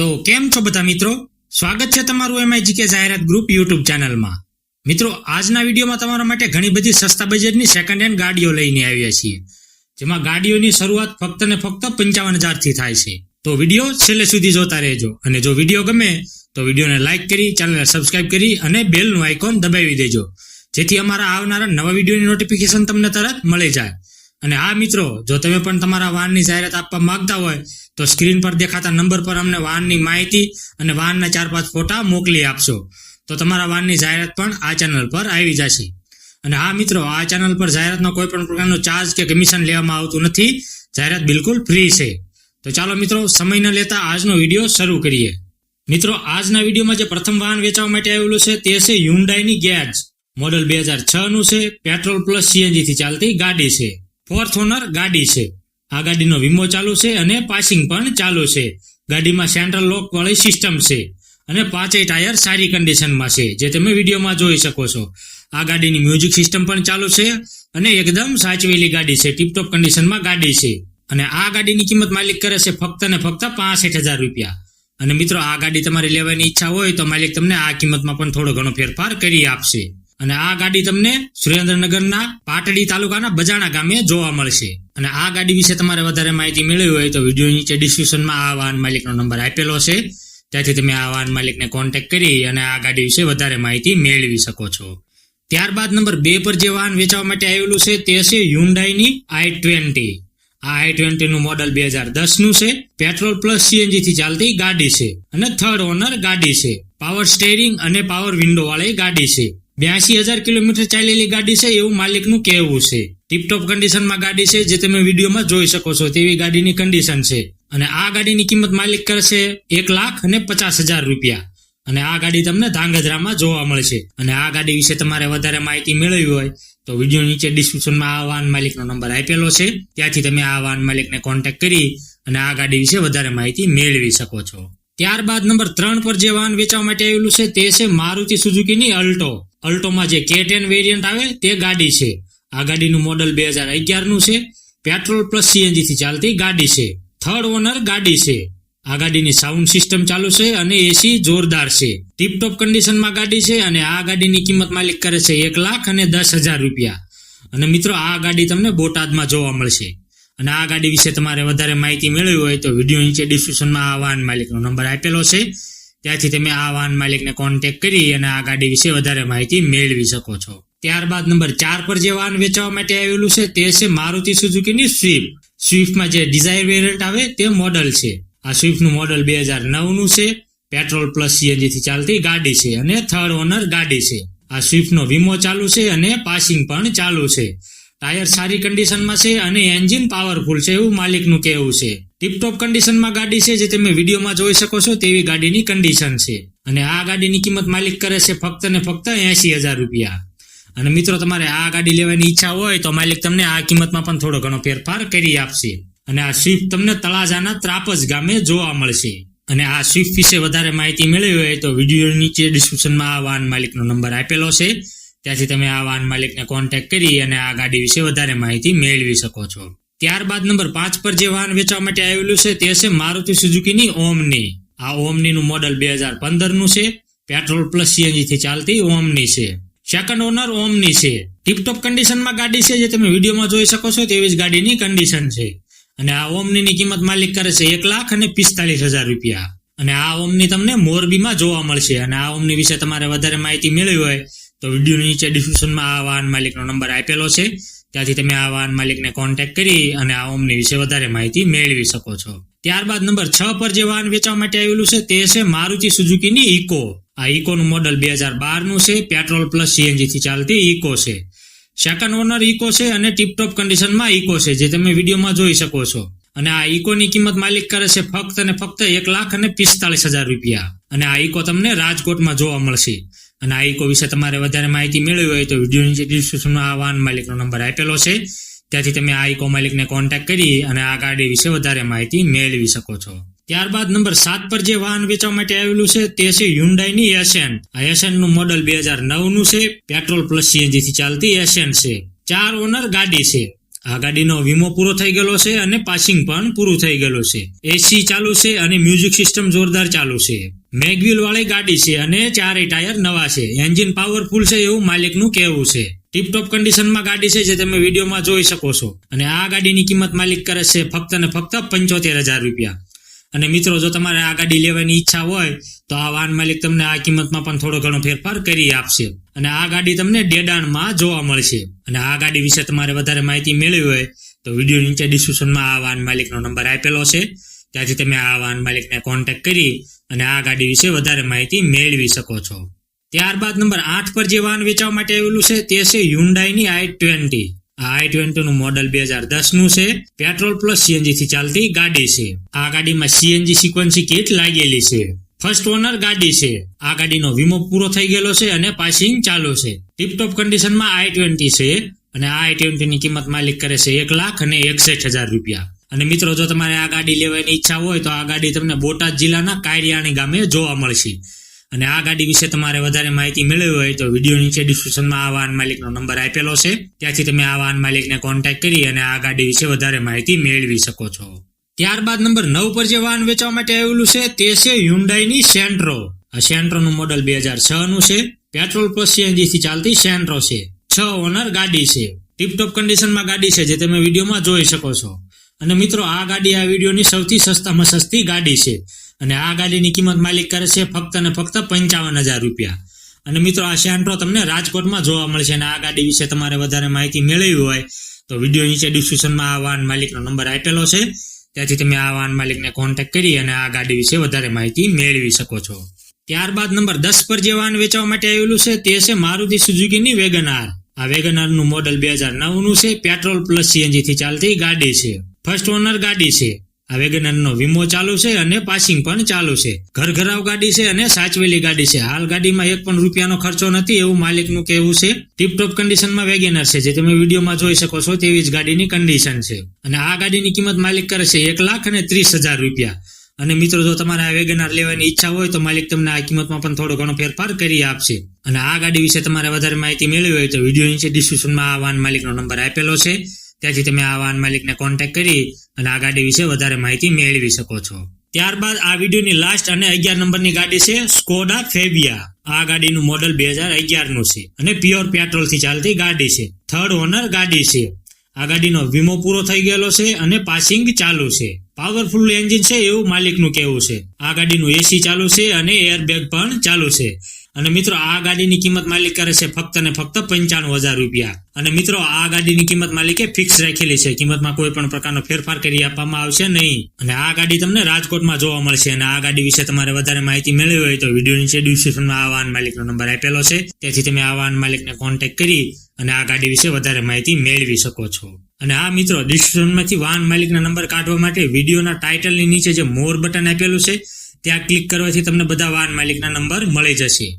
તો કેમ છો બધા મિત્રો? સ્વાગત છે તમારું એમઆઈજીકે જાહેરાત ગ્રુપ યુટ્યુબ ચેનલમાં. મિત્રો, આજના વિડીયોમાં તમારા માટે ઘણી બધી સસ્તા બજેટની સેકન્ડ હેન્ડ ગાડીઓ લઈને આવ્યા છીએ. જેમાં ગાડીઓની શરૂઆત ફક્ત ને ફક્ત પંચાવન હજારથી થાય છે. તો વીડિયો છેલ્લે સુધી જોતા રહેજો. અને જો વીડિયો ગમે, તો વિડીયોને લાઇક કરી ચેનલને સબસ્ક્રાઇબ કરી અને બેલનું આઇકોન દબાવી દેજો. જેથી અમારા આવનારા નવા વિડીયોની નોટિફિકેશન તમને તરત મળી જાય. અને આ મિત્રો, જો તમે પણ તમારા વાહનની જાહેરાત આપવા માંગતા હોય તો સ્ક્રીન પર દેખાતા નંબર પર અમને વાહનની માહિતી અને વાહનના ચાર પાંચ ફોટા મોકલી આપશો. તો તમારા વાહનની જાહેરાત પણ આ ચેનલ પર આવી જશે. અને હા મિત્રો, આ ચેનલ પર જાહેરાતનો કોઈ પણ પ્રકારનો ચાર્જ કે કમિશન લેવામાં આવતું નથી. જાહેરાત બિલકુલ ફ્રી છે. તો ચાલો મિત્રો, સમય ન લેતા આજનો વીડિયો શરૂ કરીએ. મિત્રો, આજના વિડીયોમાં જે પ્રથમ વાહન વેચવા માટે આવેલું છે તે છે યુન્ડાઈની ગેજ મોડલ બે હજાર છ. નું છે પેટ્રોલ પ્લસ સીએનજી થી ચાલતી ગાડી છે. ફોર્થ ઓનર ગાડી છે. આ ગાડીનો વીમો ચાલુ છે અને પાસિંગ પણ ચાલુ છે. ગાડીમાં સેન્ટ્રલ લોક વાળી સિસ્ટમ છે અને પાંચેય ટાયર સારી કન્ડિશનમાં છે, જે તમે વિડીયોમાં જોઈ શકો છો. આ ગાડીની મ્યુઝિક સિસ્ટમ પણ ચાલુ છે અને એકદમ સાચવેલી ગાડી છે, ટીપટોપ કન્ડિશનમાં ગાડી છે. અને આ ગાડીની કિંમત માલિક કરે છે ફક્ત ને ફક્ત પાસઠ હજાર રૂપિયા. અને મિત્રો, આ ગાડી તમારી લેવાની ઈચ્છા હોય તો માલિક તમને આ કિંમતમાં પણ થોડો ઘણો ફેરફાર કરી આપશે. અને આ ગાડી તમને સુરેન્દ્રનગરના પાટડી તાલુકાના બજાણા ગામે જોવા મળશે. અને આ ગાડી વિશે તમારે વધારે માહિતી મેળવી હોય તો વીડિયો નીચે ડિસ્ક્રિપ્શનમાં આ વાહન માલિકનો નંબર આપેલો છે. ત્યાંથી તમે આ વાહન માલિકને કોન્ટેક્ટ કરી અને આ ગાડી વિશે વધારે માહિતી મેળવી શકો છો. ત્યારબાદ નંબર બે પર જે વાહન વેચવા માટે આવેલું છે તે છે યુન્ડાઈની આઈ ટ્વેન્ટી આ આઈ ટ્વેન્ટી નું મોડલ બે હજાર દસનું છે પેટ્રોલ પ્લસ સીએનજી થી ચાલતી ગાડી છે અને થર્ડ ઓનર ગાડી છે. પાવર સ્ટેરિંગ અને પાવર વિન્ડો વાળી ગાડી છે. બ્યાસી હજાર કિલોમીટર ચાલેલી ગાડી છે એવું માલિકનું કહેવું છે. ટીપટોપ કન્ડિશનમાં ગાડી છે જે તમે વિડીયોમાં જોઈ શકો છો તેવી ગાડીની કન્ડિશન છે. અને આ ગાડીની કિંમત માલિક કરશે એક લાખ અને પચાસ હજાર રૂપિયા. અને આ ગાડી તમને ધાંગધ્રામાં જોવા મળશે. અને આ ગાડી વિશે તમારે વધારે માહિતી મેળવવી હોય તો વીડિયો નીચે ડિસ્ક્રિપ્શનમાં આ વાહન માલિકનો નંબર આપેલો છે. ત્યાંથી તમે આ વાહન માલિકને કોન્ટેક્ટ કરી અને આ ગાડી વિશે વધારે માહિતી મેળવી શકો છો. ત્યારબાદ નંબર ત્રણ પર જે વાહન વેચવા માટે આવેલું છે તે છે મારુતિ સુઝુકીની અલ્ટો. અલ્ટોમાં જે કે ટેન વેરિયન્ટ આવે તે ગાડી છે. આ ગાડીનું મોડલ બે હજાર અગિયારનું છે. પેટ્રોલ પ્લસ સીએનજી થી ચાલતી ગાડી છે. થર્ડ ઓનર ગાડી છે. આ ગાડીની સાઉન્ડ સિસ્ટમ ચાલુ છે અને એસી જોરદાર છે. ટીપટોપ કન્ડિશનમાં ગાડી છે અને આ ગાડીની કિંમત માલિક કરે છે એક લાખ અને દસ હજાર રૂપિયા. અને મિત્રો, આ ગાડી તમને બોટાદમાં જોવા મળશે. અને આ ગાડી વિશે તમારે વધારે માહિતી મેળવી હોય તો વીડિયો નીચે ડિસ્ક્રિપ્શનમાં આ વાહન માલિકનો નંબર આપેલો છે. ત્યાંથી તમે આ વાહન માલિકને કોન્ટેક્ટ કરી અને આ ગાડી વિશે વધારે માહિતી મેળવી શકો છો. ત્યારબાદ નંબર ચાર પર જે વાહન વેચવા માટે આવેલું છે, તે છે મારુતિ સુઝુકીની સ્વિફ્ટ. સ્વિફ્ટમાં જે ડિઝાયર વેરિયન્ટ આવે, તે મોડલ છે. આ સ્વિફ્ટનું મોડલ બે હજાર નવનું છે. પેટ્રોલ પ્લસ સીએનજીથી ચાલતી ગાડી છે અને થર્ડ ઓનર ગાડી છે. આ સ્વિફ્ટનો વીમો ચાલુ છે અને પાસિંગ પણ ચાલુ છે. ટાયર સારી કન્ડિશનમાં છે અને એન્જિન પાવરફુલ છે એવું માલિકનું કહેવું છે. ટીપટોપ કન્ડિશનમાં ગાડી છે, જે તમે વિડીયોમાં જોઈ શકો છો તેવી ગાડીની કન્ડિશન છે. અને આ ગાડીની કિંમત માલિક કરે છે ફક્ત ને ફક્ત એસી હજાર રૂપિયા. અને મિત્રો, તમારે આ ગાડી લેવાની ઈચ્છા હોય તો માલિક તમને આ કિંમતમાં પણ થોડો ઘણો ફેરફાર કરી આપશે. અને આ સ્વિફ્ટ તમને તળાજાના ત્રાપસ ગામે જોવા મળશે. અને આ સ્વિફ્ટ વિશે વધારે માહિતી મેળવી હોય તો વીડિયો નીચે ડિસ્ક્રિપ્શનમાં આ વાહન માલિકનો નંબર આપેલો છે. ત્યાંથી તમે આ વાહન માલિકને કોન્ટેક્ટ કરી અને આ ગાડી વિશે વધારે માહિતી મેળવી શકો છો. ત્યારબાદ નંબર પાંચ પર જે વાહન વેચવા માટે આવેલું છે તે છે મારુતિ સુઝુકીની ઓમની. આ ઓમનીનું મોડલ બે હજાર પંદરનું છે. પેટ્રોલ પ્લસ સીએનજી થી ચાલતી ઓમની છે. સેકન્ડ ઓનર ઓમની છે. ટીપટોપ કન્ડિશનમાં ગાડી છે જે તમે વિડીયોમાં જોઈ શકો છો, તેવી જ ગાડીની કન્ડિશન છે. અને આ ઓમનીની કિંમત માલિક કરે છે એક લાખ અને પિસ્તાલીસ હજાર રૂપિયા. અને આ ઓમની તમને મોરબીમાં જોવા મળશે. અને આ ઓમની વિશે તમારે વધારે માહિતી મેળવી હોય, તો વીડિયો નીચે ડિસ્ક્રિપ્શનમાં આ વાહન માલિકનો નંબર આપેલો છે. ત્યાંથી તમે આ વાહન માલિકને કોન્ટેક્ટ કરી અને આ ઓમની વિશે વધારે માહિતી મેળવી શકો છો. ત્યારબાદ નંબર છ પર જે વાહન વેચવા માટે આવેલું છે, તે છે મારુતિ સુઝુકીની ઇકો. આ ઇકોનું મોડલ બે હજાર બારનું છે, પેટ્રોલ પ્લસ સીએનજીથી ચાલતી ઇકો છે. સેકન્ડ ઓનર ઇકો છે અને ટીપટોપ કન્ડિશનમાં ઇકો છે, જે તમે વિડીયોમાં જોઈ શકો છો. અને આ ઇકોની કિંમત માલિક કરે છે ફક્ત અને ફક્ત એક લાખ અને પિસ્તાલીસ હજાર રૂપિયા. અને આ ઇકો તમને રાજકોટમાં જોવા મળશે. અને આ ઇકો વિશે તમારે વધારે માહિતી મેળવી હોય તો વીડિયો નીચે ડિસ્ક્રિપ્શનમાં આ વાહન માલિકનો નંબર આપેલો છે. ત્યાંથી તમે આ ઇકો માલિકને કોન્ટેક્ટ કરી અને આ ગાડી વિશે વધારે માહિતી મેળવી શકો છો. ત્યારબાદ નંબર સાત પર જે વાહન વેચવા માટે આવેલું છે, તે છે યુન્ડાઈની એસેન આ એસેનનું મોડલ બે હજાર નવનું છે પેટ્રોલ પ્લસ સીએનજી થી ચાલતી એસેન છે. ચાર ઓનર ગાડી છે. આ ગાડીનો વીમો પૂરો થઈ ગયેલો છે અને પાસિંગ પણ પૂરું થઈ ગયેલું છે. એસી ચાલુ છે અને મ્યુઝિક સિસ્ટમ જોરદાર ચાલુ છે. મેગવ્હીલ વાળી ગાડી છે અને ચારેય ટાયર નવા છે. એન્જિન પાવરફુલ છે એવું માલિકનું કહેવું છે. ટીપટોપ કન્ડિશનમાં ગાડી છે જે તમે વિડીયોમાં જોઈ શકો છો. અને આ ગાડીની કિંમત માલિક કરે છે ફક્ત ને ફક્ત પંચોતેર હજાર રૂપિયા. અને મિત્રો, જો તમારે આ ગાડી લેવાની ઈચ્છા હોય, તો આ વાહન માલિક તમને આ કિંમતમાં પણ થોડો ઘણો ફેરફાર કરી આપશે. અને આ ગાડી તમને ડેડાણમાં જોવા મળશે. અને આ ગાડી વિશે તમારે વધારે માહિતી મેળવી હોય, તો વીડિયો નીચે ડિસ્ક્રિપ્શનમાં આ વાહન માલિકનો નંબર આપેલો છે. ત્યાંથી તમે આ વાહન માલિકને કોન્ટેક્ટ કરી અને આ ગાડી વિશે વધારે માહિતી મેળવી શકો છો. ત્યારબાદ નંબર આઠ પર જે વાહન વેચવા માટે આવેલું છે, તે છે યુન્ડાઈની આઈ ટ્વેન્ટી આઈ ટ્વેન્ટી નું મોડલ બે હજાર દસનું છે. પેટ્રોલ પ્લસ સીએનજી થી ચાલતી ગાડી છે. આ ગાડીમાં સીએનજી સિક્વન્સી કિટ લાગેલી છે. ફર્સ્ટ ઓનર ગાડી છે. આ ગાડીનો વીમો પૂરો થઈ ગયેલો છે અને પાસિંગ ચાલુ છે. ટીપટોપ કન્ડિશનમાં આઈ ટ્વેન્ટી છે અને આ આઈ ટ્વેન્ટી ની કિંમત માલિક કરે છે એક લાખ અને એકસઠ હજાર રૂપિયા. અને મિત્રો, જો તમારે આ ગાડી લેવાની ઈચ્છા હોય તો આ ગાડી તમને બોટાદ જિલ્લાના કાયરિયાણી ગામે જોવા મળશે. અને આ ગાડી વિશે તમારે વધારે માહિતી મેળવી હોય તો વીડિયો નીચે ડિસ્ક્રિપ્શનમાં આ વાહન માલિકનો નંબર આપેલો છે. ત્યાંથી તમે આ વાહન માલિકને કોન્ટેક્ટ કરી અને આ ગાડી વિશે વધારે માહિતી મેળવી શકો છો. ત્યારબાદ નંબર નવ પર જે વાહન વેચવા માટે આવેલું છે, તે છે હ્યુન્ડાઈની સેન્ટ્રો આ સેન્ટ્રોનું મોડલ બે હજાર છ નું છે. પેટ્રોલ પ્લસ સીએનજી થી ચાલતી સેન્ટ્રો છે. છ ઓનર ગાડી છે. ટીપટોપ કન્ડિશનમાં ગાડી છે, જે તમે વિડીયોમાં જોઈ શકો છો. અને મિત્રો, આ ગાડી આ વિડીયોની સૌથી સસ્તામાં સસ્તી ગાડી છે. અને આ ગાડીની કિંમત માલિક કરે છે ફક્ત અને ફક્ત પંચાવન હજાર રૂપિયા. અને મિત્રો, આ સેન્ટ્રો તમને રાજકોટમાં જોવા મળશે અને આ ગાડી વિશે તમારે વધારે માહિતી મેળવી હોય તો વીડિયો નીચે ડિસ્ક્રિપ્શનમાં આ વાહન માલિકનો નંબર આપેલો છે. ત્યાંથી તમે આ વાહન માલિકને કોન્ટેક્ટ કરી અને આ ગાડી વિશે વધારે માહિતી મેળવી શકો છો. ત્યારબાદ નંબર દસ પર જે વાહન વેચવા માટે આવેલું છે તે છે મારુતિ સુઝુકીની વેગનાર આ વેગનારનું મોડલ બે હજાર નવનું છે. પેટ્રોલ પ્લસ સીએનજીથી ચાલતી ગાડી છે. ફર્સ્ટ ઓનર ગાડી છે. આ વેગનરનો વીમો ચાલુ છે અને પાસિંગ પણ ચાલુ છે. ઘર ઘરાવ ગાડી છે અને સાચવેલી ગાડી છે. હાલ ગાડીમાં એક પણ રૂપિયાનો ખર્ચો નથી એવું માલિકનું કહેવું છે. ટીપટોપ કન્ડિશનમાં વેગેનર છે. જે તમે વિડીયોમાં જોઈ શકો છો તેવી જ ગાડીની કન્ડિશન છે. અને આ ગાડીની કિંમત માલિક કરે છે એક લાખ અને ત્રીસ હજાર રૂપિયા. અને મિત્રો, જો તમારે આ વેગનાર લેવાની ઈચ્છા હોય તો માલિક તમને આ કિંમતમાં પણ થોડો ઘણો ફેરફાર કરી આપશે. અને આ ગાડી વિશે તમારે વધારે માહિતી મેળવી હોય તો વીડિયો નીચે ડિસ્ક્રિપ્શનમાં આ વાન માલિકનો નંબર આપેલો છે. ત્યાંથી તમે આ વાહન માલિકને કોન્ટેક્ટ કરી અને આ ગાડી વિશે વધારે માહિતી મેળવી શકો છો. ત્યારબાદ આ વિડીયોની લાસ્ટ અને અગિયાર નંબરની ગાડી છે સ્કોડા ફેબિયા આ ગાડીનું મોડલ બે હજાર અગિયારનું છે અને પ્યોર પેટ્રોલથી ચાલતી ગાડી છે. થર્ડ ઓનર ગાડી છે. આ ગાડીનો વીમો પૂરો થઈ ગયેલો છે અને પાસિંગ ચાલુ છે. પાવરફુલ એન્જિન છે એવું માલિકનું કહેવું છે. આ ગાડીનું એસી ચાલુ છે અને એરબેગ પણ ચાલુ છે. અને મિત્રો, આ ગાડીની કિંમત માલિક કરે છે ફક્ત ને ફક્ત પંચાણું હજાર રૂપિયા. અને મિત્રો, આ ગાડીની કિંમત માલિકે ફિક્સ રાખેલી છે. કિંમતમાં કોઈ પણ પ્રકારનો ફેરફાર કરી આપવામાં આવશે નહીં. અને આ ગાડી તમને રાજકોટમાં જોવા મળશે. અને આ ગાડી વિશે તમારે વધારે માહિતી મેળવી હોય તો વીડિયો નીચે ડિસ્ક્રિપ્શનમાં આ વાહન માલિકનો નંબર આપેલો છે. તેથી તમે આ વાહન માલિકને કોન્ટેક્ટ કરી અને આ ગાડી વિશે વધારે માહિતી મેળવી શકો છો. અને આ મિત્રો ડિસ્ક્રિપ્શનમાંથી વાહન માલિકના નંબર કાઢવા માટે વિડીયોના ટાઇટલની નીચે જે મોર બટન આપેલું છે ત્યાં ક્લિક કરવાથી તમને બધા વાહન માલિકના નંબર મળી જશે.